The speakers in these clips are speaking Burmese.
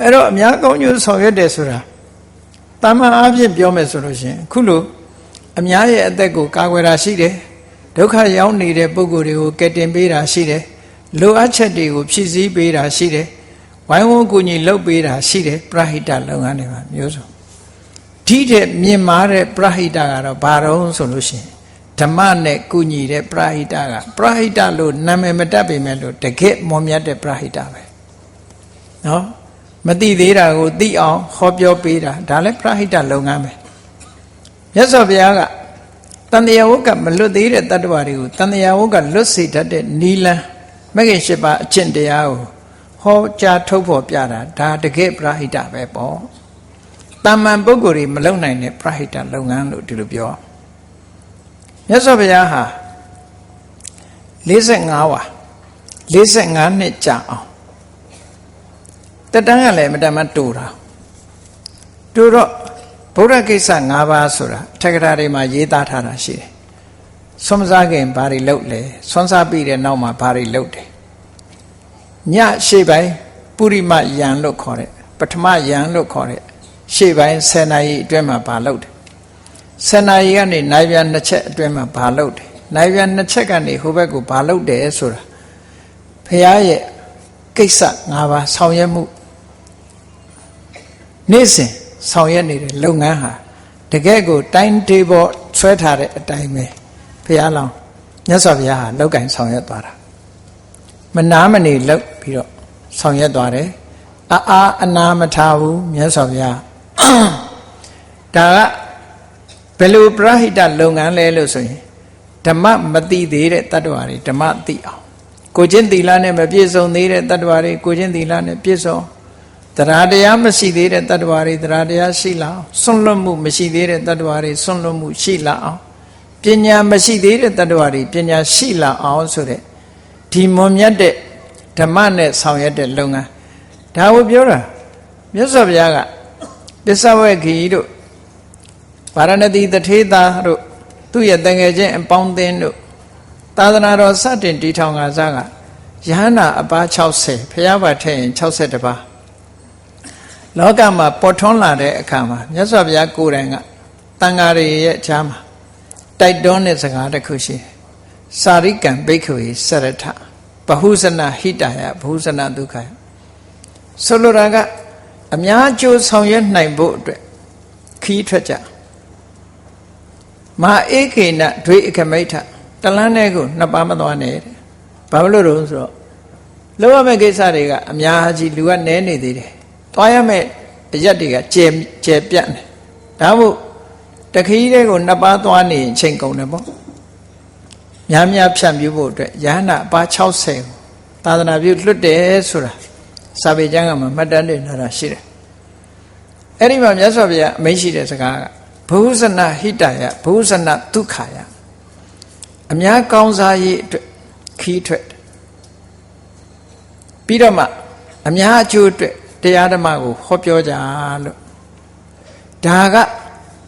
အဲ့တော့အများကောင်းကျိုးဆောင်ရွက်တယ်ဆိုတာတာမန်အားဖြင့်ပြောမယ်ဆိုလို့ရှိရင်အခုလိုအများရဲ့အသက်ကိုကာကွယ်တာရှိတယ်ဒုက္ခရောက်နေတဲ့ပုဂ္ဂိုလ်တွေကိုကယ်တင်ပေးတာရှိတယ်လိုအပ်ချက်တွေကိုဖြည့်ဆည်းပေးတာရှိတယ်ဝိုင်းဝန်းကူညီလုပ်ပေးတာရှိတယ်ပရဟိတလုပ်ငန်းတွေမှာမျိုးစုံဒီတဲ့မြင်မာတဲ့ပရဟိတကတော့ဘာတော့ဆိုလို့ရှိရင်ဓမ္မနဲ့ကုညီတဲ့ပရဟိတကပရဟိတလို့နာမည်မတတ်ပေမဲ့လို့တကယ့်မော်မြတ်တဲ့ပရဟိတပဲနော် မသိသေးတာကိုသိအောင်ဟောပြောပေးတာဒါလည်းပရဟိတလုပ်ငန်းပဲမြတ်စွာဘုရားကတန်တရာဝုတ်ကမလွတ်သေးတဲ့တတ္တဝါတွေကိုတန်တရာဝုတ်ကလွတ်စေတတ်တဲ့နီလန်းမဂ္ဂင်၈ပါးအကျင့်တရားကိုဟောကြားထုတ်ဖော်ပြတာဒါတကယ့်ပရဟိတပဲပေါ့တာမန်ပုဂ္ဂိုလ်တွေမလုံနိုင်တဲ့ပရဟိတလုပ်ငန်းလို့ဒီလိုပြောမြတ်စွာဘုရားဟာ45ဝါ45နှစ်ကြာအောင် တက်တန်းကလည်းမတမတူတာတူတော့ဗုဒ္ဓကိစ္စ၅ပါးဆိုတာထက္ကရာတွေမှာရေးသားထားတာရှိတယ်ဆွမ်းစားခင်ဘာတွေလုပ်လဲဆွမ်းစားပြီးတဲ့နောက်မှာဘာတွေလုပ်တယ်ညရှေ့ပိုင်းပုရိမယံလို့ခေါ်တဲ့ပထမယံလို့ခေါ်တဲ့ရှေ့ပိုင်း10နာရီအတွင်းမှာဘာလုပ်တယ်10နာရီကနေနိုင်ပြန်နှစ်ချက်အတွင်းမှာဘာလုပ်တယ်နိုင်ပြန်နှစ်ချက်ကနေဟိုဘက်ကိုဘာလုပ်တယ်ဆိုတာဖះရဲ့ကိစ္စ၅ပါးဆောင်ရွက်မှု နေ့စဉ်ဆောင်ရွက်နေတဲ့လုပ်ငန်းဟာတကယ့်ကိုတိုင်းတေဘောဆွဲထားတဲ့အတိုင်းပဲဘုရားလောင်းမြတ်စွာဘုရားဟာလောက်ကင်ဆောင်ရွက်သွားတာမနာမနေလောက်ပြီးတော့ဆောင်ရွက်သွားတယ်အာအာအနာမထားဘူးမြတ်စွာဘုရားဒါကဘယ်လိုပရဟိတလုပ်ငန်းလဲလို့ဆိုရင်ဓမ္မမသိသေးတဲ့တ attva တွေဓမ္မသိအောင်ကိုချင်းသီလနဲ့မပြည့်စုံသေးတဲ့တ attva တွေကိုချင်းသီလနဲ့ပြည့်စုံ တရားတရားမရှိသေးတဲ့တ attva တွေတရားတရားရှိလာအောင်ဆွန့်လွတ်မှုမရှိသေးတဲ့တ attva တွေဆွန့်လွတ်မှုရှိလာအောင်ပညာမရှိသေးတဲ့တ attva တွေပညာရှိလာအောင်ဆိုတဲ့ဒီမွန်မြတ်တဲ့ဓမ္မနဲ့ဆောင်ရွက်တဲ့လုပ်ငန်းဒါကိုပြောတာမြတ်စွာဘုရားကပစ္စဝေခီတို့ဗာရဏသီတထေသာတို့သူ့ရဲ့တငယ်ချင်းအပေါင်းအသင်းတို့သာသနာတော်စတင်တည်ထောင်ကစားကယဟနာအပါ60ဖျားပါထည့်ရင်62ပါး လောကမှာပေါ်ထွန်းလာတဲ့အခါမှာမြတ်စွာဘုရားကိုယ်တိုင်ကတန်ဃာတွေရဲ့အခြားမှာတိုက်တွန်းတဲ့စကားတစ်ခုရှိတယ်စာရိကံဘိက္ခဝေစရထဘဟုဇနဟိတယဘဟုဇနဒုက္ခယဆိုလိုတာကအများကျိုးဆောင်ရွက်နိုင်ဖို့အတွက်ခီးထွက်ကြမဟာဧကေနဒွေအခမိတ်ထတလန်းတဲ့ကိုနှစ်ပါးမသွားနဲ့တဲ့ဘာလို့လို့ဆိုတော့လောရမယ့်ကိစ္စတွေကအများကြီးလူကနဲနေသေးတယ် သွားရမယ့်အရက်တွေကကျဲကျဲပြတ်နေဒါမို့တခီးတဲ့ကိုနှစ်ပါးသွားနေရင်ချိန်ကုန်တယ်ပေါ့များများဖြန့်ပြဖို့အတွက်ယဟနာအပါ60ကိုသာသနာပြုလွတ်တယ်ဆိုတာစာပေကျမ်းကမှမှတ်တမ်းတင်ထားတာရှိတယ်အဲ့ဒီမှာမြတ်စွာဘုရားအမိန့်ရှိတဲ့စကားကဘုဇနဟိတယဘုဇနဒုက္ခယအများကောင်းစားရေးအတွက်ခီးထွက်ပြီးတော့မှအများအကျိုးအတွက် တရားဓမ္မကိုဟောပြောကြလို့ဒါက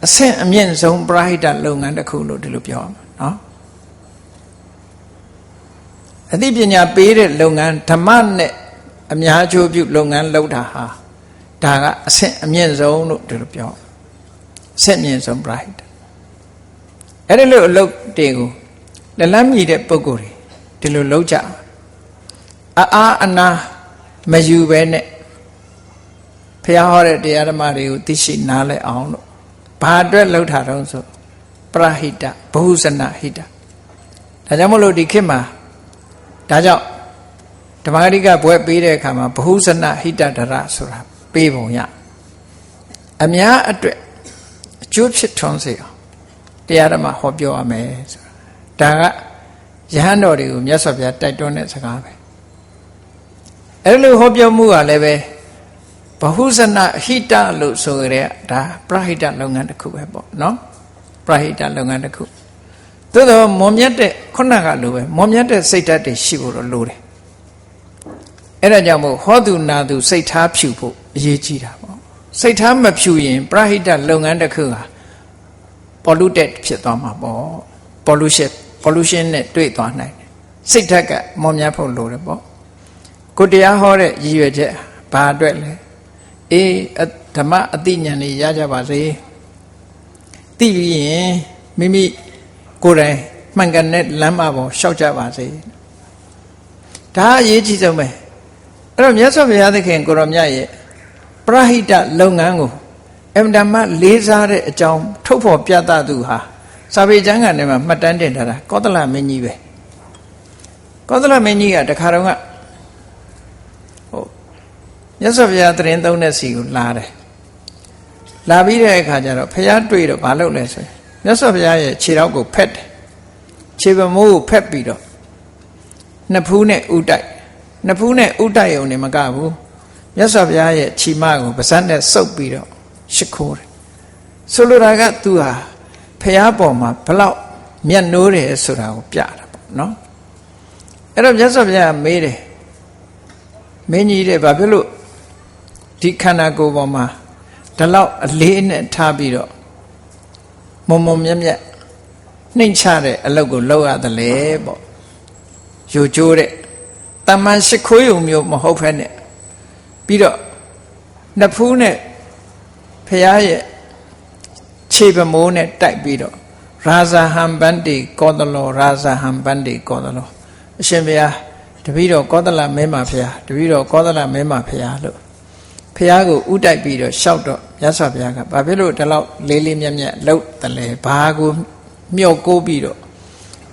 အဆင့်အမြင့်ဆုံးပရိဟိတလုပ်ငန်းတစ်ခုလို့ဒီလိုပြောမှာနော်အသိပညာပေးတဲ့လုပ်ငန်းဓမ္မနဲ့အများအကျိုးပြုလုပ်ငန်းလုပ်တာဟာဒါကအဆင့်အမြင့်ဆုံးလို့ဒီလိုပြောအဆင့်အမြင့်ဆုံး bright အဲ့ဒီလိုအလုပ်တွေကိုလက်လန်းမြည်တဲ့ပုံကိုယ်တွေဒီလိုလုပ်ကြအာအာအနာမယူပဲနဲ့ ဖះဟောတဲ့တရားဓမ္မတွေကိုသိရှိနားလည်အောင်လို့ဘာအတွက်လှုပ်တာတော့ဆိုပရဟိတဘဟုဇနဟိတဒါကြောင့်မလို့ဒီခေတ်မှာဒါကြောင့်ဓမ္မဂရိကဘွဲပေးတဲ့အခါမှာဘဟုဇနဟိတဒရဆိုတာပေးပုံရအများအတွက်အကျိုးဖြစ်ထွန်းစေအောင်တရားဓမ္မဟောပြောရမယ်ဆိုတာဒါကယဟန်တော်တွေကိုမြတ်စွာဘုရားတိုက်တွန်းတဲ့စကားပဲအဲ့လိုဟောပြောမှုကလည်းပဲ ဘဟုဇနဟိတလို့ဆိုကြတဲ့ဒါပရဟိတလုပ်ငန်းတစ်ခုပဲပေါ့နော်ပရဟိတလုပ်ငန်းတစ်ခုသို့တော့မွန်မြတ်တဲ့ခုနကလိုပဲမွန်မြတ်တဲ့စိတ်ဓာတ်တွေရှိဖို့တော့လိုတယ်အဲ့ဒါကြောင့်မို့ဟောသူနာသူစိတ်ထားဖြူဖို့အရေးကြီးတာပေါ့စိတ်ထားမဖြူရင်ပရဟိတလုပ်ငန်းတစ်ခုဟာ polluted ဖြစ်သွားမှာပေါ့ pollution pollution နဲ့တွေ့သွားနိုင်တယ်စိတ်ဓာတ်ကမော်များဖို့လိုတယ်ပေါ့ကိုတရားဟောတဲ့ရည်ရွယ်ချက်ဘာအတွက်လဲ အေးအဓမ္မအတိညာဏ်တွေရကြပါစေသိပြီးရင်မိမိကိုယ်တိုင်မှန်ကန်တဲ့လမ်းမပေါ်ရှောက်ကြပါစေဒါအရေးကြီးဆုံးပဲအဲ့တော့မြတ်စွာဘုရားသခင်ကိုရောမြတ်ရဲ့ပရဟိတလုပ်ငန်းကိုအမှန်တမ်းလေးစားတဲ့အကြောင်းထုတ်ဖော်ပြသသူဟာစာပေကျမ်းဂန်ထဲမှာမှတ်တမ်းတင်ထားတာကောသလမင်းကြီးပဲကောသလမင်းကြီးကတခါတော့ကဟုတ် မြတ်စွာဘုရားတရင်သုံးတဲ့စီကိုလာတယ်လာပြီးတဲ့အခါကျတော့ဘုရားတွေ့တော့မလုပ်လဲဆိုရင်မြတ်စွာဘုရားရဲ့ခြေထောက်ကိုဖက်တယ်ခြေပမိုးကိုဖက်ပြီးတော့နှစ်ဖူးနဲ့ဥတိုက်နှစ်ဖူးနဲ့ဥတိုက်ုံနဲ့မကဘူးမြတ်စွာဘုရားရဲ့ခြေမကိုပါးစပ်နဲ့စုပ်ပြီးတော့ရှ िख ိုးတယ်ဆိုလိုတာကသူဟာဖះပေါ်မှာဘလောက်မျက်နှိုးတယ်ဆိုတာကိုပြတာပေါ့နော်အဲ့တော့မြတ်စွာဘုရားမေးတယ်မင်းကြီးတဲ့ဘာဖြစ်လို့ ဒီခန္ဓာကိုယ်ပေါ်မှာဒီလောက်အလေးနဲ့ထားပြီးတော့မုံမုံမြက်မြက်နှိမ်ချတဲ့အလုပ်ကိုလုပ်ရတယ်လေပေါ့ယူကျိုးတဲ့တမန်ရှိခိုးယုံမျိုးမဟုတ်ဖ ೇನೆ ပြီးတော့နှစ်ဖူးနဲ့ဖះရဲ့ခြေပမိုးနဲ့တိုက်ပြီးတော့ရာဇဟံပန္တိကောသလောရာဇဟံပန္တိကောသလောအရှင်ဘုရားတပည့်တော်ကောသလမင်းမဖះတပည့်တော်ကောသလမင်းမဖះလို့ ဖះကိုဥတိုက်ပြီးတော့ရှောက်တော့မြတ်စွာဘုရားကဘာဖြစ်လို့ဒီလောက်လေးလေးမြတ်မြတ်လှုပ်တယ်လဲဘာကိုမြော့ကိုးပြီးတော့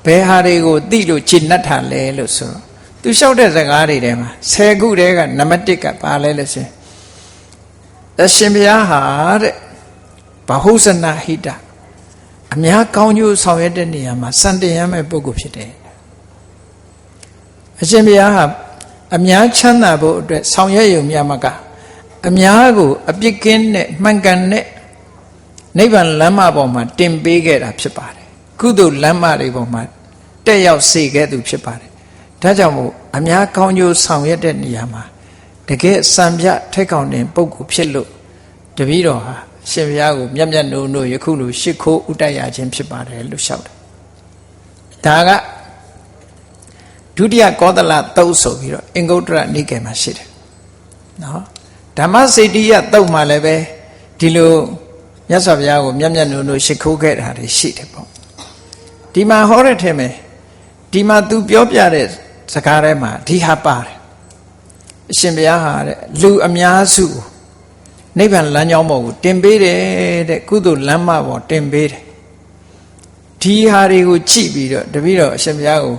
ဘယ်ဟာတွေကိုသိလို့ခြေနှက်ထားလဲလို့ဆိုတော့သူလျှောက်တဲ့စကားတွေထဲမှာ10ခုတည်းကနံပါတ်1ကပါလဲလို့ရှင်အရှင်ဘုရားဟာတဲ့ဘဟုဇနာဟိတအများကောင်းကျိုးဆောင်ရွက်တဲ့နေရာမှာစံတင်ရမယ့်ပုဂ္ဂိုလ်ဖြစ်တယ်အရှင်ဘုရားဟာအများချမ်းသာဖို့အတွက်ဆောင်ရွက်ရုံများမက အများကိုအပြစ်ကင်းတဲ့မှန်ကန်တဲ့နိဗ္ဗာန်လမ်းမပေါ်မှာတင်ပေးခဲ့တာဖြစ်ပါတယ်ကုသိုလ်လမ်းမတွေပေါ်မှာတက်ရောက်စေခဲ့သူဖြစ်ပါတယ်ဒါကြောင့်မို့အများကောင်းကျိုးဆောင်ရွက်တဲ့နေရာမှာတကယ်စံပြထိတ်ကောင်တဲ့ပုဂ္ဂိုလ်ဖြစ်လို့တပည့်တော်ဟာရှင်ဘုရားကိုမျက်မျက်နှုံနှုံယခုလိုရှ िख ိုးဥတိုက်ရခြင်းဖြစ်ပါတယ်လို့လျှောက်တယ်ဒါကဒုတိယကောသလသုတ်ဆိုပြီးတော့အင်္ဂုတ္တရနိကေမှာရှိတယ်နော် ဓမ္မစေတီယသုတ်မှာလည်းပဲဒီလိုမြတ်စွာဘုရားကိုမျက်မျက်နှုံနှုံရှ िख ိုးခဲ့တာတွေရှိတယ်ပေါ့ဒီမှာဟောတဲ့ထဲမှာဒီမှာ तू ပြောပြတဲ့စကားထဲမှာဒီဟာပါတယ်အရှင်ဘုရားဟာတဲ့လူအများစုကိုနိဗ္ဗာန်လမ်းကြောင်းပေါ်ကိုတင်ပေးတယ်တဲ့ကုသိုလ်လမ်းမပေါ်တင်ပေးတယ်ဒီဟာတွေကိုကြည့်ပြီးတော့တပည့်တော်အရှင်ဘုရားကို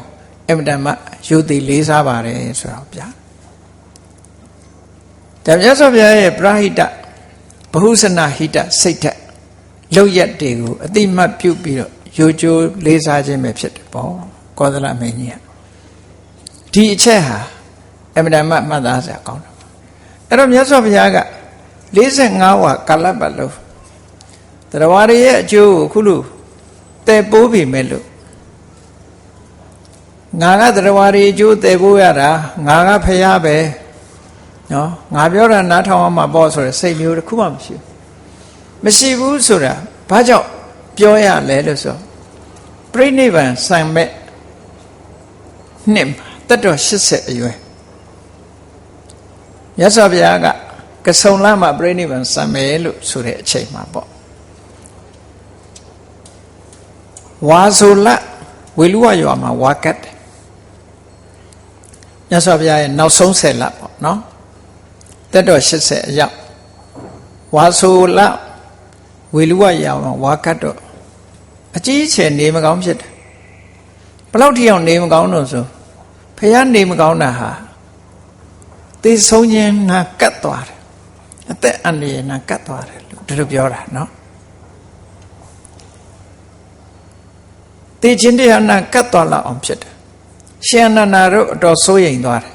အမတန်မှယုတ်တိလေးစားပါတယ်ဆိုတော့ဗျာ တမြတ်စွာဘုရားရဲ့ပရဟိတဘဟုစနာဟိတစိတ်ထက်လောက်ရက်တွေကိုအတိမတ်ပြုတ်ပြီးတော့ယိုကျိုးလေးစားခြင်းပဲဖြစ်တယ်ပေါ့ကောသလမင်းကြီးကဒီအချက်ဟာအမတန်မှမှတ်သားစရာကောင်းတယ်အဲ့တော့မြတ်စွာဘုရားက45ဝါကာလပတ်လုံးတရားရရဲ့အကျိုးကိုခုလိုတည်ပိုးပြီမဲ့လို့ငါကတရားရအကျိုးတည်ပိုးရတာငါကဖះပဲ နော်ငါပြောတာနားထောင်အောင်မှာပေါ့ဆိုရယ်စိတ်မျိုးတစ်ခုမှမရှိဘူးမရှိဘူးဆိုတာဘာကြောင့်ပြောရလဲလို့ဆိုပြိဋိဘံဆံမဲ့နှစ်တက်တော်80အရွယ်ရသော်ဘုရားကကဆုံလမှာပြိဋိဘံဆံမယ်လို့ဆိုတဲ့အချိန်မှာပေါ့ဝါဆိုလဝေလူဝရွာမှာဝါကတ်တယ်မြတ်စွာဘုရားရဲ့နောက်ဆုံးဆယ်လပေါ့နော် တက်တော်80အရောက်ဝါဆိုလဝေလူဝရအောင်ဝါကတ်တော့အကြီးအကျယ်နေမကောင်းဖြစ်တယ်ဘလောက်ထိအောင်နေမကောင်းတော့ဆိုဖះနေမကောင်းတာဟာသေဆုံးခြင်းငါကတ်သွားတယ်အသက်အန္တရာယ်ငါကတ်သွားတယ်လို့ဒီလိုပြောတာနော်သေခြင်းတရားနာကတ်သွားလောက်အောင်ဖြစ်တယ်ရှင်အနန္ဒာတို့အတော်စိုးရိမ်သွားတယ်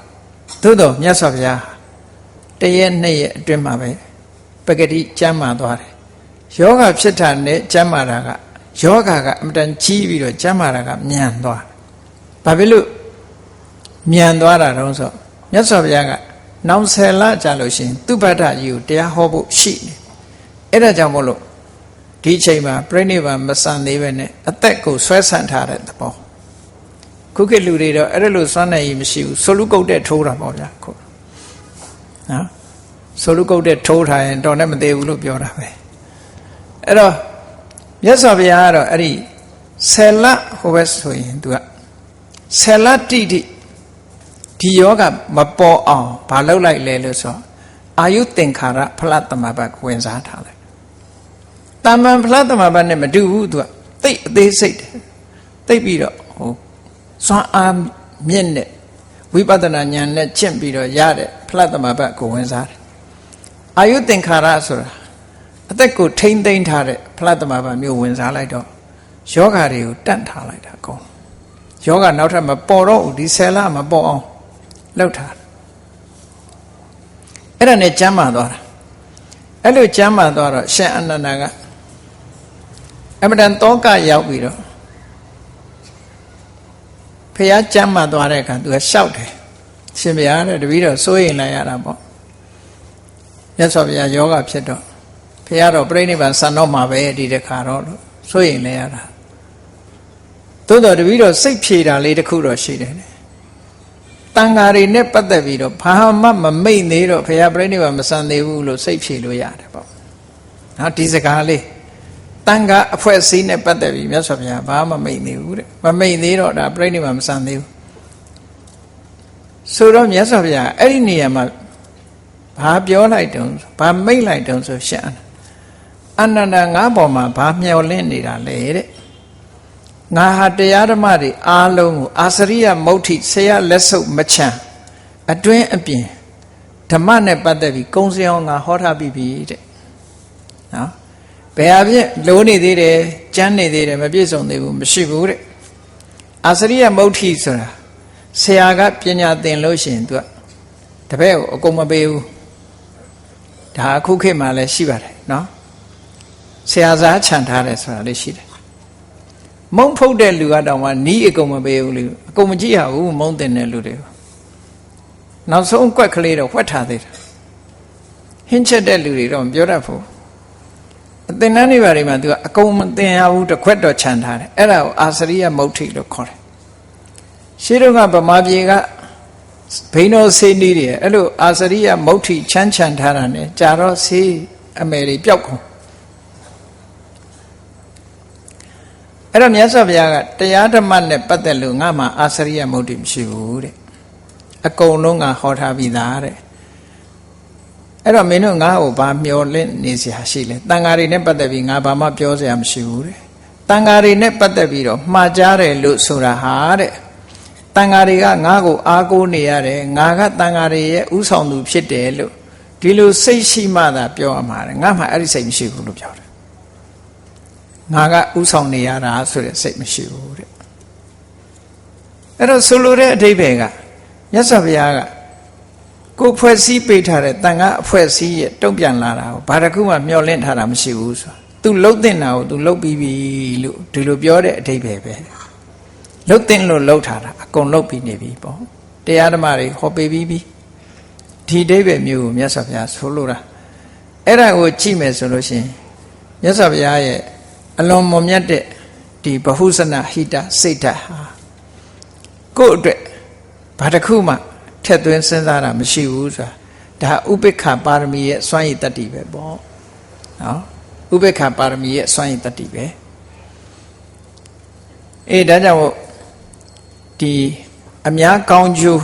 သို့တော်မြတ်စွာဘုရား တရက်နှစ်ရက်အတွင်းမှာပဲပဂတိကျမ်းမာသွားတယ်ယောဂဖြစ်တာနဲ့ကျမ်းမာတာကယောဂကအမတန်ကြီးပြီးတော့ကျမ်းမာတာကမြန်သွားဘာဖြစ်လို့မြန်သွားတာတော့ဆိုမြတ်စွာဘုရားကနောင်ဆယ်လကြာလို့ရှိရင်သူပတ္ထကြီးကိုတရားဟောဖို့ရှိနေအဲ့ဒါကြောင့်မို့လို့ဒီအချိန်မှာပြိဋိဘံမဆန်သေးပဲနဲ့အသက်ကိုဆွဲဆန့်ထားတဲ့သဘောခုခေတ်လူတွေတော့အဲ့ဒါလို့စွမ်းနိုင်ရည်မရှိဘူးဆိုလူကုတ်တဲ့ထိုးတာပေါ့ဗျာခု နော်ဆိုလူကုတ်တဲ့ထိုးထားရင်တော်နဲ့မသေးဘူးလို့ပြောတာပဲအဲ့တော့မြတ်စွာဘုရားကတော့အဲ့ဒီဆယ်လဟိုပဲဆိုရင်သူကဆယ်လတိတိဒီယောဂမပေါ်အောင်ဘာလုပ်လိုက်လဲလို့ဆိုအာယုသင်္ခါရဖလတ်တမဘတ်ဝင်စားထားလိုက်တာမန်ဖလတ်တမဘတ်နဲ့မတူဘူးသူကသိအသေးစိတ်တယ်သိပြီးတော့ဟိုစွမ်းအားမြင့်တဲ့ဝိပဿနာဉာဏ်နဲ့ကျင့်ပြီးတော့ရတဲ့ ဖလတ်တမဘတ်ကိုဝင်စားတယ်အာယုသင်္ခါရဆိုတာအသက်ကိုထိမ့်သိမ့်ထားတဲ့ဖလတ်တမဘတ်မျိုးဝင်စားလိုက်တော့ယောဂါတွေကိုတန့်ထားလိုက်တာအကုန်ယောဂနောက်ထပ်မပေါ်တော့ဘူးဒီဆယ်လမပေါ်အောင်လှုပ်ထားအဲ့ဒါနဲ့ကျမ်းမာသွားတာအဲ့လိုကျမ်းမာသွားတော့ရှင်အနန္ဒာကအမတန်တောကရောက်ပြီးတော့ဖះကျမ်းမာသွားတဲ့အခါသူကရှောက်တယ် ရှင်ဘုရားတဲ့တပည့်တော်စိုးရင်လိုက်ရတာပေါ့မြတ်စွာဘုရားယောဂဖြစ်တော့ဖះတော့ပြိဋိဘံဆန်တော့မှာပဲဒီတခါတော့စိုးရင်လဲရတာသို့တော်တပည့်တော်စိတ်ဖြေတာလေးတစ်ခုတော့ရှိတယ်တန်ဃာတွေနဲ့ပတ်သက်ပြီးတော့ဘာမှမမိတ်သေးတော့ဖះပြိဋိဘံမဆန်သေးဘူးလို့စိတ်ဖြေလို့ရတယ်ပေါ့နော်ဒီစကားလေးတန်ခါအဖွဲ့အစည်းနဲ့ပတ်သက်ပြီးမြတ်စွာဘုရားဘာမှမိတ်နေဘူးတဲ့မမိတ်သေးတော့ဒါပြိဋိဘံမဆန်သေးဘူး ဆိုတော့မြတ်စွာဘုရားအဲ့ဒီနေရာမှာဘာပြောလိုက်တုံးဘာမိတ်လိုက်တုံးဆိုရှင်းအနန္တငါးပေါ်မှာဘာမျောလင့်နေတာလဲတဲ့ငါဟာတရားဓမ္မတွေအားလုံးကိုအာစရိယမௌဋ္ဌိဆရာလက်ဆုပ်မချံအတွင်းအပြင်ဓမ္မနဲ့ပတ်သက်ပြီးကုံစရောငါဟောထားပြီးပြီတဲ့နော်ဘယ်အဖြစ်လိုနေသေးတယ်ကြမ်းနေသေးတယ်မပြည့်စုံသေးဘူးမရှိဘူးတဲ့အာစရိယမௌဋ္ဌိဆိုတာ ဆရာကပညာသင်လို့ရှိရင် तू တပည့်ကိုအကုန်မပေးဘူးဒါအခုခေတ်မှာလည်းရှိပါတယ်နော်ဆရာစားခြံထားတယ်ဆိုတာလေးရှိတယ်မုံဖုတ်တဲ့လူကတော့မှနီးအကုန်မပေးဘူးလူအကုန်မကြည့်ရဘူးမုံတင်တဲ့လူတွေနောက်ဆုံးကွက်ကလေးတော့ဝှက်ထားသေးတယ်ဟင်းချက်တဲ့လူတွေတော့မပြောတတ်ဘူးအသင်္นานတွေဘာတွေမှာသူကအကုန်မသင်ရဘူးတစ်ခွက်တော့ခြံထားတယ်အဲ့ဒါကိုအာစရိယမုဋ္ဌိလို့ခေါ်တယ် ရှင်းတော့ကဗမာပြည်ကဘိန်းတော်ဆေးနည်းတွေအဲ့လိုအာစရိယမုဋ္ဌိချမ်းချမ်းထားတာ ਨੇ ကြာတော့ဆေးအမယ်တွေပျောက်ကုန်အဲ့တော့မြတ်စွာဘုရားကတရားဓမ္မနဲ့ပတ်သက်လို့ငါမှအာစရိယမုဋ္ဌိမရှိဘူးတဲ့အကုန်လုံးကဟောထားပြီးသားတဲ့အဲ့တော့မင်းတို့ငါ့ကိုဘာမျောလင့်နေစရာရှိလဲတန်ဃာတွေနဲ့ပတ်သက်ပြီးငါဘာမှပြောစရာမရှိဘူးတဲ့တန်ဃာတွေနဲ့ပတ်သက်ပြီးတော့မှားကြားတယ်လို့ဆိုတာဟာတဲ့ တန်ဃာတွေကငါ့ကိုအားကိုးနေရတယ်ငါကတန်ဃာတွေရဲ့ဥဆောင်သူဖြစ်တယ်လို့ဒီလိုစိတ်ရှိမှသာပြောရမှာတဲ့ငါမှအဲ့ဒီစိတ်မရှိဘူးလို့ပြောတယ်ငါကဥဆောင်နေရတာဆိုတဲ့စိတ်မရှိဘူးတဲ့အဲ့တော့ဆိုလိုတဲ့အဓိပ္ပာယ်ကမြတ်စွာဘုရားကကိုဖွဲ့စည်းပေးထားတဲ့တန်ခါအဖွဲ့စည်းရဲ့တုံ့ပြန်လာတာကိုဘာတစ်ခုမှမျှော်လင့်ထားတာမရှိဘူးဆိုတာ तू လှုပ်တင်တာကို तू လှုပ်ပြီးပြီလို့ဒီလိုပြောတဲ့အဓိပ္ပာယ်ပဲ လှုပ်တင်လို့လှုပ်ထားတာအကုန်လှုပ်ပြီးနေပြီပေါ့တရားဓမ္မတွေဟောပေးပြီးပြီဒီအဓိပ္ပာယ်မျိုးကိုမြတ်စွာဘုရားဆိုလိုတာအဲ့ဒါကိုကြည့်မယ်ဆိုလို့ရှိရင်မြတ်စွာဘုရားရဲ့အလွန်မွန်မြတ်တဲ့ဒီဗဟုစနဟိတစိတ်ဓာတ်ဟာကိုယ့်အတွက်ဘာတစ်ခုမှထက်သွင်းစဉ်းစားတာမရှိဘူးဆိုတာဒါဥပိ္ပခပါရမီရဲ့စွမ်းရည်တတ္တိပဲပေါ့နော်ဥပိ္ပခပါရမီရဲ့စွမ်းရည်တတ္တိပဲအေးဒါကြောင့်မို့ ဒီအများကောင်းကျိုး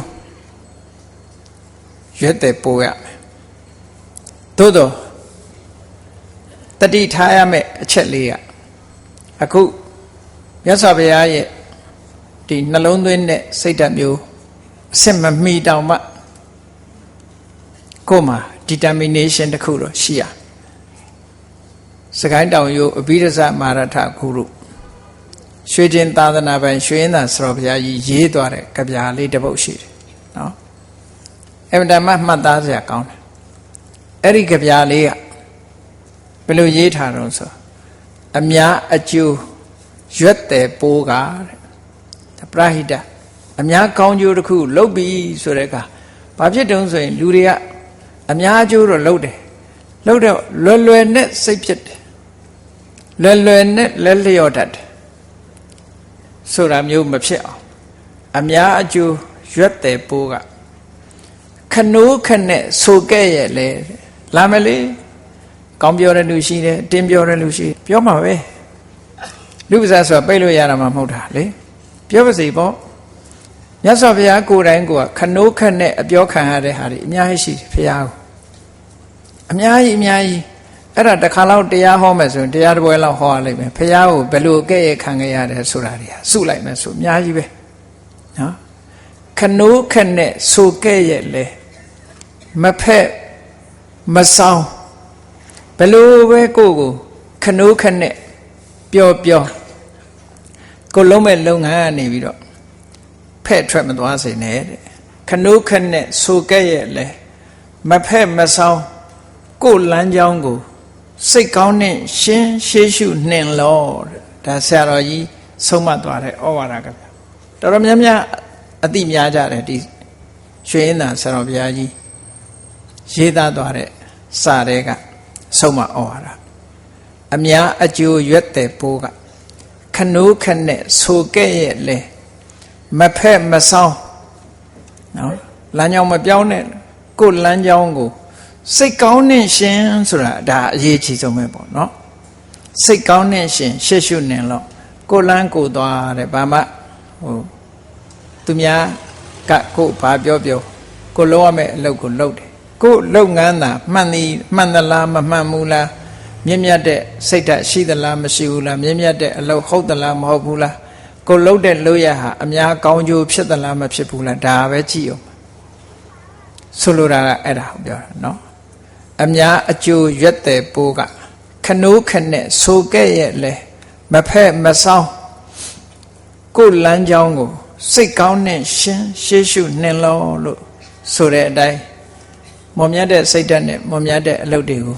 ရွက်တဲ့ပို့ရမယ်သို့တော့တတိထားရမယ့်အချက်လေးကအခုမြတ်စွာဘုရားရဲ့ဒီနှလုံးသွင်းတဲ့စိတ်ဓာတ်မျိုးအစစ်မမီတောင်မှကိုယ်မှာ determination တစ်ခုတော့ရှိရစကိုင်းတောင်ရိုးအဘိဓဇမာရထခုရု ရွှေကျင်သာသနာပိုင်ရွှေရင်သာဆရာဘုရားကြီးရေးသွားတဲ့ကြပြာလေးတစ်ပုဒ်ရှိတယ်နော်အဲ့ဒါမှမှတ်သားစရာကောင်းတယ်အဲ့ဒီကြပြာလေးကဘယ်လိုရေးထားတော့ဆိုအများအကျိုးရွက်တယ်ပိုးကတဲ့ပရဟိတအများကောင်းကျိုးတစ်ခုလုပ်ပြီဆိုတဲ့အခါဘာဖြစ်တုံးဆိုရင်လူတွေကအများအကျိုးတော့လုပ်တယ်လုပ်တော့လွယ်လွယ်နဲ့စိတ်ဖြစ်တယ်လွယ်လွယ်နဲ့လက်လျော့တတ်တယ် ဆိုတာမျိုးမဖြစ်အောင်အများအကျိုးရွက်တယ်ပိုးကခနိုးခနဲ့ဆိုခဲ့ရဲ့လေလာမလေကောင်းပြောတဲ့လူရှိတယ်တင်းပြောတဲ့လူရှိပြောမှာပဲလူပစာဆိုပိတ်လို့ရတာမှမဟုတ်တာလေပြောပါစေပေါ့မြတ်စွာဘုရားကိုယ်တိုင်ကခနိုးခနဲ့အပြောခံရတဲ့ဟာတွေအများကြီးရှိတယ်ဘုရားကိုအများကြီးအများကြီး အဲ့ဒါတစ်ခါလောက်တရားဟောမယ်ဆိုရင်တရားတစ်ပွဲလောက်ဟောရလိမ့်မယ်ဘုရားကိုဘယ်လိုကဲ့ရဲ့ခံခဲ့ရတယ်ဆိုတာတွေဟာစုလိုက်မယ်ဆိုအများကြီးပဲနော်ခနိုးခနဲ့ဆိုကဲ့ရဲ့လေမဖက်မဆောင်ဘယ်လိုပဲကိုကိုခနိုးခနဲ့ပျော်ပျော်ကိုလုံးမဲ့လုပ်ငန်းကနေပြီးတော့ဖက်ထွက်မသွားစေနဲ့တဲ့ခနိုးခနဲ့ဆိုကဲ့ရဲ့လေမဖက်မဆောင်ကိုလမ်းကြောင်းကို စိတ်ကောင်းနဲ့ရှင်းရှေးရှုနှင်လောတဲ့ဒါဆရာတော်ကြီးဆုံးမသွားတဲ့ဩဝါဒကဗျတော်တော်များများအတိများကြတယ်ဒီရွှေရင်သာဆရာတော်ဘုရားကြီးရေးသားသွားတဲ့စာတွေကဆုံးမဩဝါဒအများအကျိုးရွက်တဲ့ပိုးကခနိုးခနဲ့ဆိုခဲ့ရဲ့လေမဖက်မဆောင်နော်လမ်းကြောင်းမပြောင်းနဲ့ကိုယ်လမ်းကြောင်းကို စိတ်ကောင်းနဲ့ရှင်ဆိုတာဒါအရေးကြီးဆုံးပဲပေါ့နော်စိတ်ကောင်းနဲ့ရှင်ရှေ့ရှုနေလို့ကိုလန်းကိုသွားတယ်ဘာမှဟိုသူများကကိုဘာပြောပြောကိုလုံးရမယ့်အလုပ်ကိုလုပ်တယ်ကိုလုပ်ငန်းသာမှန်သည်မှန်သလားမမှန်ဘူးလားမြင့်မြတ်တဲ့စိတ်ဓာတ်ရှိသလားမရှိဘူးလားမြင့်မြတ်တဲ့အလုပ်ဟုတ်သလားမဟုတ်ဘူးလားကိုလှုပ်တဲ့လို့ရဟာအများကောင်းကျိုးဖြစ်သလားမဖြစ်ဘူးလားဒါပဲကြည့်အောင်ဆိုလိုတာကအဲ့ဒါကိုပြောတာเนาะ အများအကျိုးရွက်တဲ့ပိုးကခနိုးခနဲ့ဆိုခဲ့ရဲ့လေမဖက်မဆောင်ကိုလမ်းကြောင်းကို စိတ်ကောင်းနဲ့ရှင်းရှေးရှုနှင်လောလို့ဆိုတဲ့အတိုင်းမော်မြတ်တဲ့စိတ်ဓာတ်နဲ့မော်မြတ်တဲ့အလုပ်တွေကို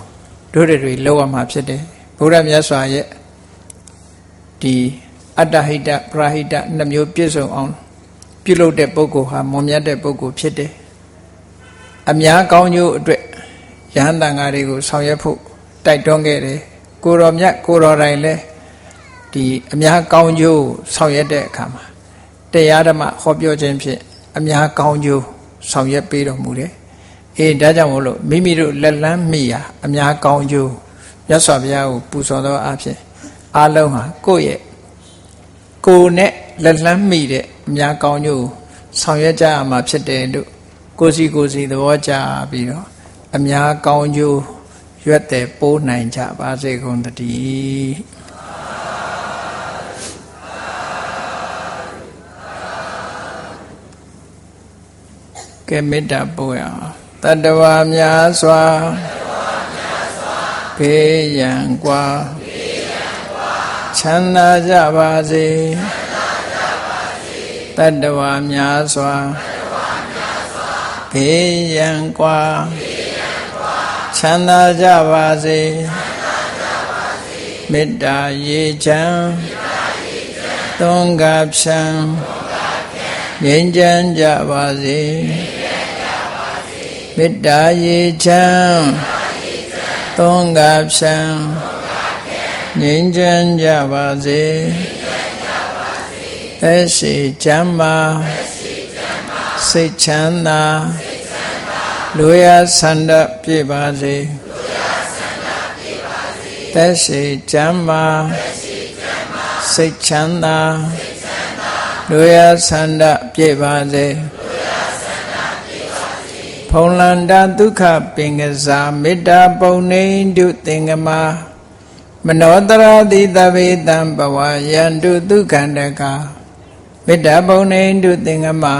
တို့တွေလောက်ရမှာဖြစ်တယ်ဘုရားမြတ်စွာရဲ့ဒီအတ္တဟိတပရာဟိတနှမျိုးပြည့်စုံအောင်ပြုလုပ်တဲ့ပုဂ္ဂိုလ်ဟာမော်မြတ်တဲ့ပုဂ္ဂိုလ်ဖြစ်တယ်အများကောင်းကျိုးအတွက် ယဟန်တန်ဃာတွေကိုဆောင်ရွက်ဖို့တိုက်တွန်းခဲ့တယ်ကိုတော်မြတ်ကိုတော်တိုင်လဲဒီအများကောင်းကျိုးဆောင်ရွက်တဲ့အခါမှာတရားဓမ္မဟောပြောခြင်းဖြင့်အများကောင်းကျိုးဆောင်ရွက်ပေးတော်မူတယ်အေးဒါကြောင့်မို့လို့မိမိတို့လက်လန်းမိရာအများကောင်းကျိုးမြတ်စွာဘုရားကိုပူဇော်သောအဖြစ်အလုံးဟာကိုယ့်ရဲ့ကိုယ်နဲ့လက်လန်းမိတဲ့အများကောင်းကျိုးဆောင်ရွက်ကြရမှာဖြစ်တယ်လို့ကိုစီကိုစီသဘောကျပြီးတော့ အများကောင်းကျိုးရွက်တဲ့ပိုးနိုင်ကြပါစေကုန်တည်းကဲမေတ္တာပို့ရအောင်တတဝါများစွာဘေးရန်กว่าချမ်းသာကြပါစေတတဝါများစွာဘေးရန်กว่า ချမ်းသာကြပါစေမေတ္တာရေချမ်းသုံးကဖြံငြိမ်းချမ်းကြပါစေမေတ္တာရေချမ်းသုံးကဖြံငြိမ်းချမ်းကြပါစေသက်ရှိချမ်းပါစိတ်ချမ်းသာ လူရဆန္ဒပြည့်ပါစေသက်ရှိချမ်းပါစိတ်ချမ်းသာလူရဆန္ဒပြည့်ပါစေဖုံလန္တာဒုက္ခပင်ကစားမေတ္တာပုံနေတုသင်္ကမာမနောတရာတိသဗေတံဘဝယန္တုဒုက္ခန္တကာမေတ္တာပုံနေတုသင်္ကမာ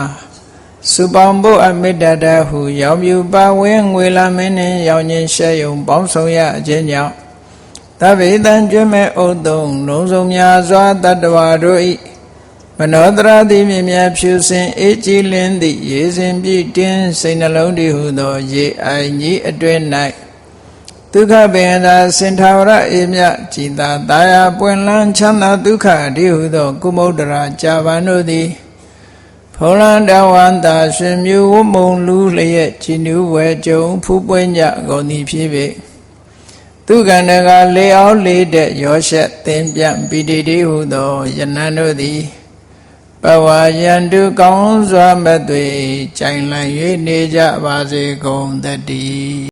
စုပေါင်းဖို့အမေတ္တာတဟုရောင်မြူပါဝင်းငွေလာမင်းနှင့်ရောင်ချင်းရှဲယုံပေါင်းဆောင်ရအခြင်းကြောင့်သဗ္ဗေတံကျွမဲ့ဥတုံလုံးစုံများစွာတတ္တဝါတို့၏မနောတရာတိမြင်မြဖြူစင်အေးကြည်လင်းသည့်ရေစင်ပြည့်တင်းစိတ်နှလုံးတည်ဟုသော ရေအိုင်ကြီးအတွင်၌ဒုက္ခပင်သာစင်ထာဝရအေမြကြည်သာတာယာပွင့်လန်းချမ်းသာဒုက္ခအတိဟုသော ကုမုဒ္ဒရာကြာပန်တို့သည် ဖုံလန်တဝန္တာရှင်မြူဝမုံလူလျက်ချီနူးဝဲကြုံဖူးပွင့်ကြကုန်သည်ဖြစ်ပေသူကန္တကလေအောင်လေးတဲ့ရောရှက်သင်ပြပီတိတိဟုသောယနန်တို့သည်ပဝါယန္တုကောင်းစွာမသွေကြိုင်လည်၍နေကြပါစေကုန်သတည်း